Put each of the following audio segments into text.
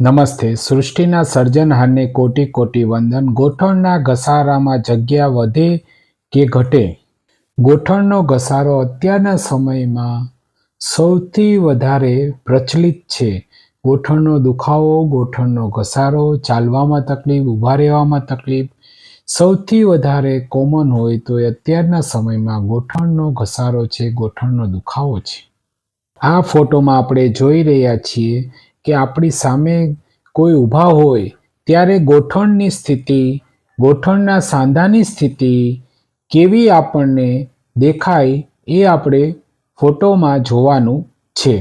નમસ્તે. સૃષ્ટિના સર્જનહારને કોટી કોટી વંદન. ગોઠણના ઘસારામાં જગ્યા વધે કે ઘટે? ગોઠણનો ઘસારો અત્યારના સમયમાં સૌથી વધારે પ્રચલિત છે. ગોઠણનો દુખાવો, ગોઠણનો ઘસારો, ચાલવામાં તકલીફ, ઊભા રહેવામાં તકલીફ. સૌથી વધારે કોમન હોય તો અત્યારના સમયમાં ગોઠણનો ઘસારો છે, ગોઠણનો દુખાવો છે. આ ફોટોમાં આપણે જોઈ રહ્યા છીએ કે આપણી સામે કોઈ ઊભા હોય, ત્યારે ગોઠણની સ્થિતિ, ગોઠણના સાંધાની સ્થિતિ કેવી આપણને દેખાય એ આપણે ફોટોમાં જોવાનું છે.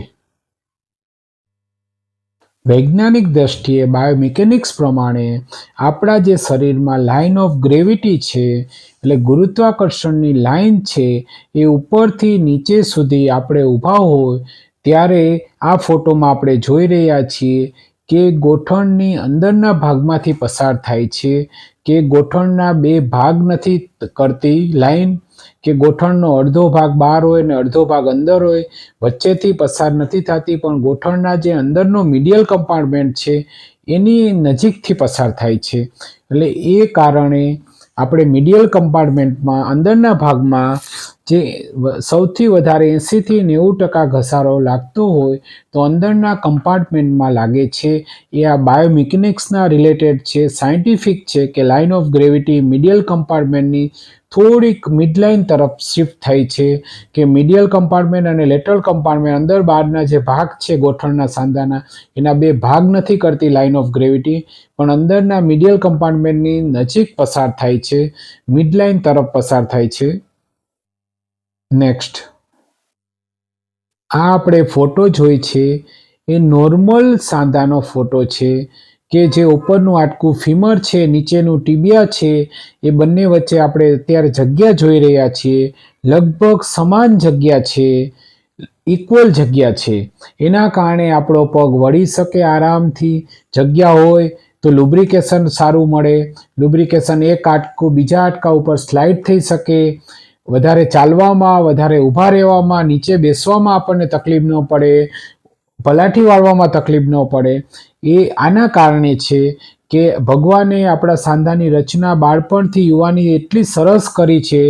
વૈજ્ઞાનિક દ્રષ્ટિએ બાયોમિકેનિક્સ પ્રમાણે આપણા જે શરીરમાં લાઇન ઓફ ગ્રેવિટી છે, એટલે ગુરુત્વાકર્ષણની લાઇન છે, એ ઉપરથી નીચે સુધી આપણે ઊભા હોય ત્યારે આ ફોટોમાં આપણે જોઈ રહ્યા છીએ કે ગોઠણની અંદરના ભાગમાંથી પસાર થાય છે, કે ગોઠણના બે ભાગ નથી કરતી લાઈન, કે ગોઠણનો અડધો ભાગ બહાર હોય ને અડધો ભાગ અંદર હોય, વચ્ચેથી પસાર નથી થતી, પણ ગોઠણના જે અંદરનો મીડિયલ કમ્પાર્ટમેન્ટ છે, એની નજીકથી પસાર થાય છે. એટલે એ કારણે આપણે મીડિયલ કમ્પાર્ટમેન્ટમાં અંદરના ભાગમાં જે સૌથી વધારે એંસીથી નેવું ટકા ઘસારો લાગતો હોય તો અંદરના કમ્પાર્ટમેન્ટમાં લાગે છે. એ આ બાયોમિકેનિક્સના રિલેટેડ છે, સાયન્ટિફિક છે કે લાઇન ઓફ ગ્રેવિટી મિડિયલ કમ્પાર્ટમેન્ટની થોડીક મિડલાઇન તરફ શિફ્ટ થઈ છે કે મિડિયલ કમ્પાર્ટમેન્ટ અને લેટરલ કમ્પાર્ટમેન્ટ અંદર બહારના જે ભાગ છે ગોઠણના સાંધાના, એના બે ભાગ નથી કરતી લાઇન ઓફ ગ્રેવિટી, પણ અંદરના મિડિયલ કમ્પાર્ટમેન્ટની નજીક પસાર થાય છે, મિડલાઇન તરફ પસાર થાય છે. નેક્સ્ટ આ આપણે ફોટો જોઈ છે. એ નોર્મલ સાંધાનો ફોટો છે કે જે ઉપરનું આટકું ફીમર છે, નીચેનું ટીબિયા છે, એ બંને વચ્ચે આપણે અત્યારે જગ્યા જોઈ રહ્યા છીએ. લગભગ સમાન જગ્યા છે ઇક્વલ જગ્યા છે. એના કારણે આપણો પગ વળી શકે આરામથી, જગ્યા હોય તો લુબ્રિકેશન સારું મળે. લુબ્રિકેશન એક આટકું બીજા આટકા ઉપર સ્લાઇડ થઈ શકે. વધારે ચાલવામાં, વધારે ઊભા રહેવામાં, નીચે બેસવામાં આપણને તકલીફ ન પડે, પલાઠી વાળવામાં તકલીફ ન પડે. એ આના કારણે છે કે ભગવાને આપણા સાંધાની રચના બાળપણથી યુવાની એટલી સરસ કરી છે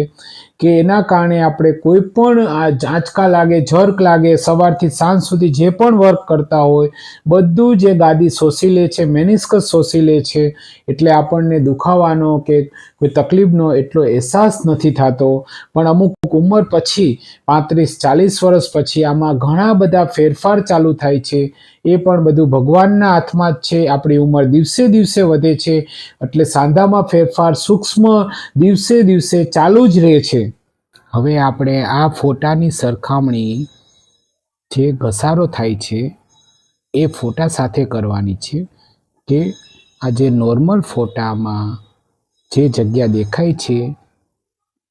કે એના કારણે આપણે કોઈ પણ આંચકા લાગે, જર્ક લાગે, સવારથી સાંજ સુધી જે પણ વર્ક કરતા હોય, બધું જે ગાદી શોષી લે છે, મેનિસ્કસ શોષી લે છે, એટલે આપણને દુખાવાનો કે કોઈ તકલીફનો એટલો અહેસાસ નથી થતો. પણ અમુક ઉંમર પછી, પાંત્રીસ, ચાલીસ વર્ષ પછી આમાં ઘણા બધા ફેરફાર ચાલુ થાય છે. એ પણ બધું ભગવાનના હાથમાં જ છે. આપણી ઉંમર દિવસે દિવસે વધે છે. એટલે સાંધામાં ફેરફાર સૂક્ષ્મ દિવસે દિવસે ચાલુ જ રહે છે. હવે આપણે આ ફોટાની સરખામણી જે ઘસારો થાય છે, એ ફોટા સાથે કરવાની છે કે આ જે નોર્મલ ફોટામાં જે જગ્યા દેખાય છે,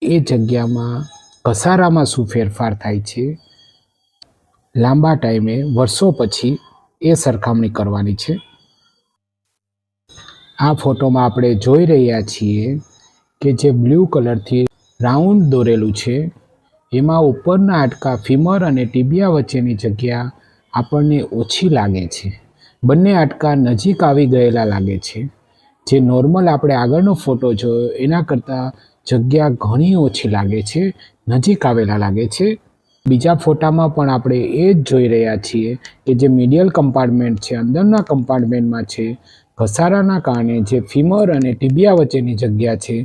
એ જગ્યામાં ઘસારામાં શું ફેરફાર થાય છે? લાંબા ટાઈમે, વર્ષો પછી એ સરખામણી કરવાની છે. આ ફોટોમાં આપણે જોઈ રહ્યા છીએ કે જે બ્લુ કલરથી રાઉન્ડ દોરેલું છે, એમાં ઉપરના આટકા ફીમર અને ટીબિયા વચ્ચેની જગ્યા આપણને ઓછી લાગે છે. બંને આટકા નજીક આવી ગયેલા લાગે છે. જે નોર્મલ આપણે આગળનો ફોટો જોયો એના કરતાં જગ્યા ઘણી ઓછી લાગે છે, નજીક આવેલા લાગે છે. બીજા ફોટામાં પણ આપણે એ જ જોઈ રહ્યા છીએ કે જે મીડિયલ કમ્પાર્ટમેન્ટ છે, અંદરના કમ્પાર્ટમેન્ટમાં છે, ઘસારાના કારણે જે ફીમર અને ટીબિયા વચ્ચેની જગ્યા છે,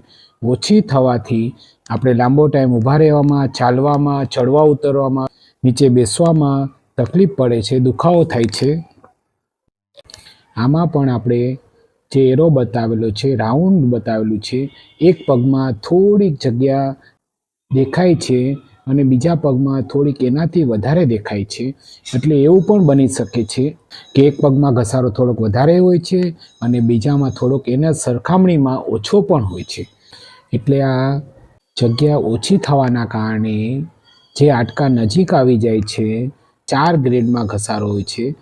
ઓછી થવાથી આપણે લાંબો ટાઈમ ઊભા રહેવામાં, ચાલવામાં, ચડવા ઉતરવામાં, નીચે બેસવામાં તકલીફ પડે છે, દુખાવો થાય છે. આમાં પણ આપણે જે એરો બતાવેલો છે, રાઉન્ડ બતાવેલું છે. એક પગમાં થોડીક જગ્યા દેખાય છે અને બીજા પગમાં થોડીક એનાથી વધારે દેખાય છે. એટલે એવું પણ બની શકે છે કે એક પગમાં ઘસારો થોડોક વધારે હોય છે અને બીજામાં થોડોક એના સરખામણીમાં ઓછો પણ હોય છે. એટલે આ જગ્યા ઓછી થવાના કારણે જે આટકા નજીક આવી જાય છે, ચાર ગ્રેડમાં ઘસારો હોય છે.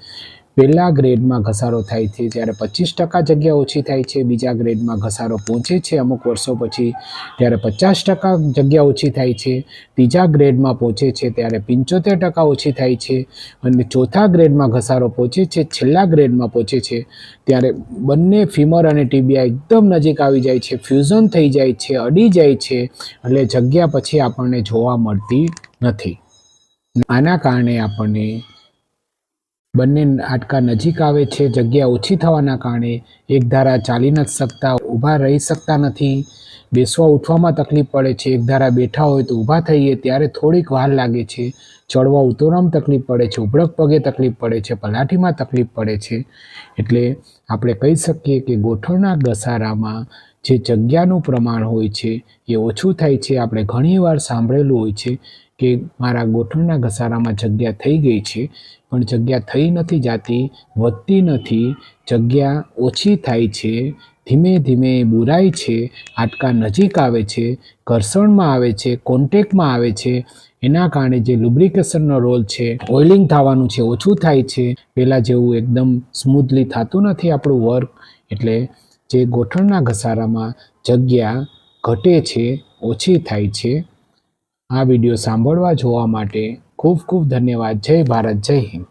પહેલા ગ્રેડમાં ઘસારો થાય છે, જ્યારે પચીસ ટકા જગ્યા ઓછી થાય છે, બીજા ગ્રેડમાં ઘસારો પહોંચે છે, અમુક વર્ષો પછી ત્યારે પચાસ ટકા જગ્યા ઓછી થાય છે, ત્રીજા ગ્રેડમાં પહોંચે છે, ત્યારે પંચોતેર ટકા ઓછી થાય છે અને ચોથા ગ્રેડમાં ઘસારો પહોંચે છે, છેલ્લા ગ્રેડમાં પહોંચે છે, ત્યારે બંને ફીમર અને ટીબિયા એકદમ નજીક આવી જાય છે, ફ્યુઝન થઈ જાય છે, અડી જાય છે, એટલે જગ્યા પછી આપણને જોવા મળતી નથી. આના કારણે આપણને બંને આટકા નજીક આવે છે, જગ્યા ઓછી થવાના કારણે એક ધારા ચાલી નથી શકતા, ઊભા રહી શકતા નથી. બેસવા, ઉઠવામાં તકલીફ પડે છે. એક ધારા બેઠા હોય તો ઊભા થઈએ, ત્યારે થોડીક વાર લાગે છે. ચડવા, ઉતરવામાં તકલીફ પડે છે. ઉભળક પગે તકલીફ પડે છે. પલાઠીમાં તકલીફ પડે છે. એટલે આપણે કહી શકીએ કે ગોઠણના ઘસારામાં જે જગ્યાનું પ્રમાણ હોય છે, એ ઓછું થાય છે. આપણે ઘણીવાર સાંભળેલું હોય છે કે મારા ગોઠણના ઘસારામાં જગ્યા થઈ ગઈ છે, પણ જગ્યા થઈ નથી જાતી, વધતી નથી, જગ્યા ઓછી થાય છે, ધીમે ધીમે બુરાય છે, હાડકા નજીક આવે છે, ઘર્ષણમાં આવે છે, કોન્ટેક્ટમાં આવે છે, એના કારણે જે લુબ્રિકેશનનો રોલ છે, ઓઇલિંગ થવાનું છે, ઓછું થાય છે પહેલાં જેવું એકદમ સ્મૂથલી થતું નથી આપણું વર્ક, એટલે જે ગોઠણના ઘસારામાં જગ્યા ઘટે છે, ઓછી થાય છે આ વીડિયો સાંભળવા જોવા માટે ખૂબ ખૂબ ધન્યવાદ. જય ભારત જય હિન્દ.